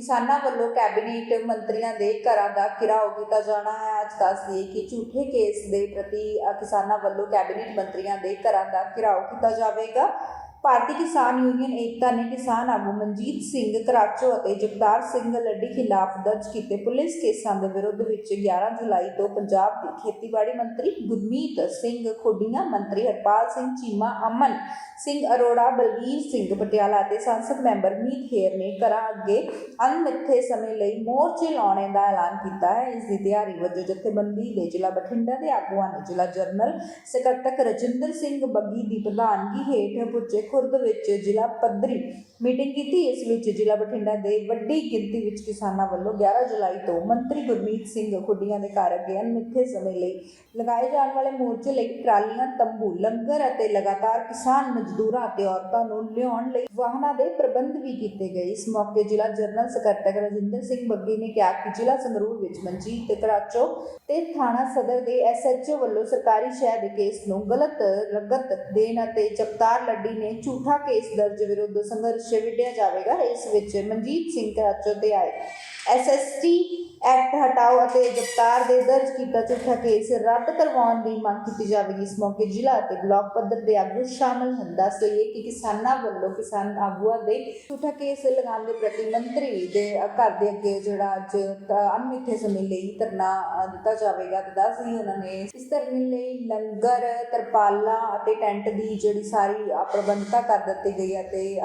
ਕਿਸਾਨਾਂ ਵੱਲੋਂ ਕੈਬਨਿਟ ਮੰਤਰੀਆਂ ਦੇ ਘਰਾਂ ਦਾ ਘਿਰਾਓ ਕੀਤਾ ਜਾਣਾ ਹੈ। ਅੱਜ ਦੱਸ ਦਈਏ ਕਿ ਝੂਠੇ ਕੇਸ ਦੇ ਪ੍ਰਤੀ ਅ, ਕਿਸਾਨਾਂ ਵੱਲੋਂ ਕੈਬਨਿਟ ਮੰਤਰੀਆਂ ਦੇ ਘਰਾਂ ਦਾ ਘਿਰਾਓ ਕੀਤਾ ਜਾਵੇਗਾ। ਭਾਰਤੀ ਕਿਸਾਨ ਯੂਨੀਅਨ ਏਕਤਾ ਨੇ ਕਿਸਾਨ ਆਗੂ ਮਨਜੀਤ ਸਿੰਘ ਕਰਾਚੋ ਅਤੇ ਜਗਦਾਰ ਸਿੰਘ ਲੱਡੀ ਖਿਲਾਫ ਦਰਜ ਕੀਤੇ ਪੁਲਿਸ ਕੇਸਾਂ ਦੇ ਵਿਰੁੱਧ ਵਿੱਚ 11 ਜੁਲਾਈ ਤੋਂ ਪੰਜਾਬ ਦੇ ਖੇਤੀਬਾੜੀ ਮੰਤਰੀ ਗੁਰਮੀਤ ਸਿੰਘ ਖੋਡੀਆਂ, ਮੰਤਰੀ ਹਰਪਾਲ ਸਿੰਘ ਚੀਮਾ, ਅਮਨ ਸਿੰਘ ਅਰੋੜਾ, ਬਲਵੀਰ ਸਿੰਘ ਪਟਿਆਲਾ ਅਤੇ ਸੰਸਦ ਮੈਂਬਰ ਮੀਤ ਹੇਰ ਨੇ ਘਰਾਂ ਅੱਗੇ ਅਣਮਿੱਥੇ ਸਮੇਂ ਲਈ ਮੋਰਚੇ ਲਾਉਣੇ ਦਾ ਐਲਾਨ ਕੀਤਾ ਹੈ। ਇਸ ਦੀ ਤਿਆਰੀ ਵਜੋਂ ਜਥੇਬੰਦੀ ਦੇ ਜ਼ਿਲ੍ਹਾ ਬਠਿੰਡਾ ਦੇ ਆਗੂਆਂ ਨੇ ਜ਼ਿਲ੍ਹਾ ਜਰਨਲ ਸਕੱਤਰ ਰਜਿੰਦਰ ਸਿੰਘ ਬੱਗੀ ਦੀ ਪ੍ਰਧਾਨਗੀ ਹੇਠ ਪੁੱਚੇ ਖੁਰਦ ਵਿੱਚ ਜ਼ਿਲ੍ਹਾ ਪੱਧਰੀ ਮੀਟਿੰਗ ਕੀਤੀ। ਇਸ ਵਿੱਚ ਜ਼ਿਲ੍ਹਾ ਬਠਿੰਡਾ ਦੇ ਵੱਡੀ ਗਿਣਤੀ ਵਿੱਚ ਕਿਸਾਨਾਂ ਵੱਲੋਂ 11 ਜੁਲਾਈ ਤੋਂ ਮੰਤਰੀ ਗੁਰਮੀਤ ਸਿੰਘ ਖੁੱਡੀਆਂ ਦੇ ਘਰ ਅੱਗੇ ਅਣਮਿੱਥੇ ਸਮੇਂ ਲਈ ਲਗਾਏ ਜਾਣ ਵਾਲੇ ਮੋਰਚੇ ਲਈ ਟਰਾਲੀਆਂ, ਤੰਬੂ, ਲੰਗਰ ਅਤੇ ਲਗਾਤਾਰ ਕਿਸਾਨ ਮਜ਼ਦੂਰਾਂ ਅਤੇ ਔਰਤਾਂ ਨੂੰ ਲਿਆਉਣ ਲਈ ਵਾਹਨਾਂ ਦੇ ਪ੍ਰਬੰਧ ਵੀ ਕੀਤੇ ਗਏ। ਇਸ ਮੌਕੇ ਜ਼ਿਲ੍ਹਾ ਜਨਰਲ ਸਕੱਤਰ ਰਜਿੰਦਰ ਸਿੰਘ ਬੱਗੀ ਨੇ ਕਿਹਾ ਕਿ ਜ਼ਿਲ੍ਹਾ ਸੰਗਰੂਰ ਵਿੱਚ ਮਨਜੀਤ ਤੇ ਕਰਾਚੋ ਤੇ ਥਾਣਾ ਸਦਰ ਦੇ ਐਸਐਚਓ ਵੱਲੋਂ ਸਰਕਾਰੀ ਸ਼ਹਿ ਦੇ ਕੇਸ ਨੂੰ ਗਲਤ ਰਗਤ ਦੇਣ ਅਤੇ ਜਗਤਾਰ ਲੱਡੀ ਨੇ ਝੂਠਾ ਕੇਸ ਦਰਜ ਵਿਰੁੱਧ ਸੰਘਰਸ਼ ਵਿੱਢਿਆ ਜਾਵੇਗਾ। ਇਸ ਵਿੱਚ ਮਨਜੀਤ ਸਿੰਘ ਕਰਾਚੋ ਤੇ ਆਏ ਐਸਐਸਟੀ ਐਕਟ ਹਟਾਓ ਅਤੇ ਜਗਤਾਰ ਦੇ ਦਰਜ ਕੀਤਾ ਝੂਠਾ ਕੇਸ ਰੱਦ ਕਰਵਾਉਣ ਦੀ ਮੰਗ ਕੀਤੀ ਜਾਵੇਗੀ। ਇਸ ਮੌਕੇ ਜ਼ਿਲ੍ਹਾ ਅਤੇ ਬਲਾਕ ਪੱਧਰ ਦੇ ਆਗੂ ਸ਼ਾਮਲ ਹਨ। ਦੱਸ ਕਿ ਕਿਸਾਨਾਂ ਵੱਲੋਂ ਕਿਸਾਨ ਆਗੂਆਂ ਦੇ ਝੂਠਾ ਕੇਸ ਲਗਾਉਣ ਦੇ ਪ੍ਰਤੀ ਮੰਤਰੀ ਦੇ ਘਰ ਦੇ ਅੱਗੇ ਜਿਹੜਾ ਅੱਜ ਤ- ਅਣਮਿੱਥੇ ਸਮੇਂ ਲਈ ਧਰਨਾ ਦਿੱਤਾ ਜਾਵੇਗਾ ਤੇ ਦੱਸ ਦਈਏ ਉਹਨਾਂ ਨੇ ਇਸ ਧਰਨੇ ਲਈ ਲੰਗਰ, ਤਰਪਾਲਾਂ ਅਤੇ ਟੈਂਟ ਦੀ ਜਿਹੜੀ ਸਾਰੀ ਪ੍ਰਬੰਧਤਾ ਕਰ ਦਿੱਤੀ ਗਈ ਹੈ ਤੇ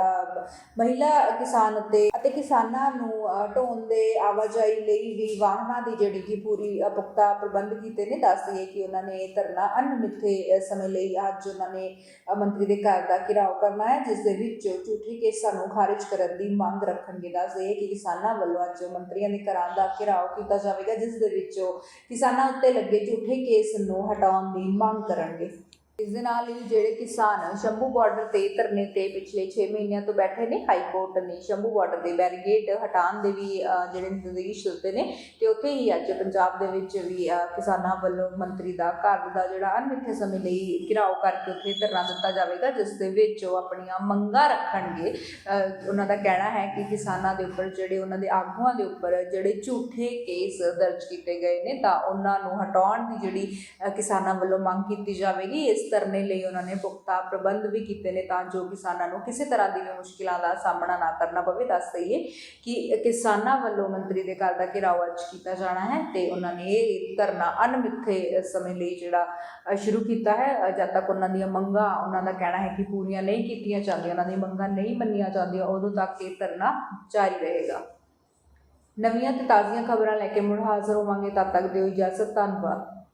ਮਹਿਲਾ, ਕਿਸਾਨ ਅਤੇ ਕਿਸਾਨਾਂ ਨੂੰ ਢੋਣ ਦੇ ਆਵਾਜਾਈ ਲਈ ਵੀ ਵਾਹਨਾਂ ਦੀ ਜਿਹੜੀ ਕਿ ਪੂਰੀ ਪੁਖਤਾ ਪ੍ਰਬੰਧ ਕੀਤੇ ਨੇ, ਦੱਸ ਦਈਏ ਕਿ ਉਹਨਾਂ ਨੇ ਧਰਨਾ ਅਣਮਿੱਥੇ ਸਮੇਂ ਲਈ ਅੱਜ ਉਹਨਾਂ ਨੇ ਮੰਤਰੀ ਦੇ ਘਰ ਦਾ ਘਿਰਾਓ ਕਰਨਾ ਹੈ, ਜਿਸ ਦੇ ਵਿੱਚ ਝੂਠੇ ਕੇਸਾਂ ਨੂੰ ਖਾਰਜ ਕਰਨ ਦੀ ਮੰਗ ਰੱਖਣਗੇ। ਦੱਸ ਦਈਏ ਕਿ ਕਿਸਾਨਾਂ ਵੱਲੋਂ ਅੱਜ ਮੰਤਰੀਆਂ ਦੇ ਘਰਾਂ ਦਾ ਘਿਰਾਓ ਕੀਤਾ ਜਾਵੇਗਾ, ਜਿਸ ਦੇ ਵਿੱਚ ਕਿਸਾਨਾਂ ਉੱਤੇ ਲੱਗੇ ਝੂਠੇ ਕੇਸ ਨੂੰ ਹਟਾਉਣ ਦੀ ਮੰਗ ਕਰਨਗੇ। ਇਸ ਦੇ ਨਾਲ ਹੀ ਜਿਹੜੇ ਕਿਸਾਨ ਸ਼ੰਭੂ ਬਾਰਡਰ ਤੇ ਧਰਨੇ ਤੇ ਪਿਛਲੇ 6 ਮਹੀਨਿਆਂ ਤੋਂ ਬੈਠੇ ਨੇ ਹਾਈ ਕੋਰਟ ਨੇ ਸ਼ੰਭੂ ਬਾਰਡਰ ਦੇ ਬੈਰੀਗੇਡ ਹਟਾਉਣ ਦੇ ਵੀ ਜਿਹੜੇ ਨਿਰਦੇਸ਼ ਦਿੱਤੇ ਨੇ ਤੇ ਉੱਥੇ ਹੀ ਅੱਜ ਪੰਜਾਬ ਦੇ ਵਿੱਚ ਵੀ ਕਿਸਾਨਾਂ ਵੱਲੋਂ ਮੰਤਰੀ ਦਾ ਘਰ ਦਾ ਜਿਹੜਾ ਅਣਮਿੱਥੇ ਸਮੇਂ ਲਈ ਘਿਰਾਓ ਕਰਕੇ ਉੱਥੇ ਧਰਨਾ ਦਿੱਤਾ ਜਾਵੇਗਾ, ਜਿਸ ਦੇ ਵਿੱਚ ਉਹ ਆਪਣੀਆਂ ਮੰਗਾਂ ਰੱਖਣਗੇ। ਉਹਨਾਂ ਦਾ ਕਹਿਣਾ ਹੈ ਕਿ ਕਿਸਾਨਾਂ ਦੇ ਉੱਪਰ ਜਿਹੜੇ ਉਹਨਾਂ ਦੇ ਆਗੂਆਂ ਦੇ ਉੱਪਰ ਜਿਹੜੇ ਝੂਠੇ ਕੇਸ ਦਰਜ ਕੀਤੇ ਗਏ ਨੇ, ਤਾਂ ਉਹਨਾਂ ਨੂੰ ਹਟਾਉਣ ਦੀ ਜਿਹੜੀ ਕਿਸਾਨਾਂ ਵੱਲੋਂ ਮੰਗ ਕੀਤੀ ਜਾਵੇਗੀ, ਇਸ ਧਰਨੇ ਲਈ ਉਹਨਾਂ ਨੇ ਪੁਖਤਾ ਪ੍ਰਬੰਧ ਵੀ ਕੀਤੇ ਨੇ ਤਾਂ ਜੋ ਕਿਸਾਨਾਂ ਨੂੰ ਕਿਸੇ ਤਰ੍ਹਾਂ ਦੀ ਮੁਸ਼ਕਿਲਾਂ ਦਾ ਸਾਹਮਣਾ ਨਾ ਕਰਨਾ ਪਵੇ। ਦੱਸ ਦਈਏ ਕਿ ਕਿਸਾਨਾਂ ਵੱਲੋਂ ਮੰਤਰੀ ਦੇ ਘਰ ਦਾ ਘਿਰਾਓ ਅੱਜ ਕੀਤਾ ਜਾਣਾ ਹੈ ਤੇ ਉਹਨਾਂ ਨੇ ਇਹ ਧਰਨਾ ਅਣਮਿੱਥੇ ਸਮੇਂ ਲਈ ਜਿਹੜਾ ਸ਼ੁਰੂ ਕੀਤਾ ਹੈ। ਜਦ ਤੱਕ ਉਹਨਾਂ ਦੀਆਂ ਮੰਗਾਂ, ਉਹਨਾਂ ਦਾ ਕਹਿਣਾ ਹੈ ਕਿ ਪੂਰੀਆਂ ਨਹੀਂ ਕੀਤੀਆਂ ਜਾਂਦੀਆਂ, ਉਹਨਾਂ ਦੀਆਂ ਮੰਗਾਂ ਨਹੀਂ ਮੰਨੀਆਂ ਜਾਂਦੀਆਂ, ਉਦੋਂ ਤੱਕ ਇਹ ਧਰਨਾ ਜਾਰੀ ਰਹੇਗਾ। ਨਵੀਆਂ ਤੇ ਤਾਜ਼ੀਆਂ ਖਬਰਾਂ ਲੈ ਕੇ ਮੁੜ ਹਾਜ਼ਰ ਹੋਵਾਂਗੇ। ਤਦ ਤੱਕ ਦਿਓ ਇਜਾਜ਼ਤ। ਧੰਨਵਾਦ।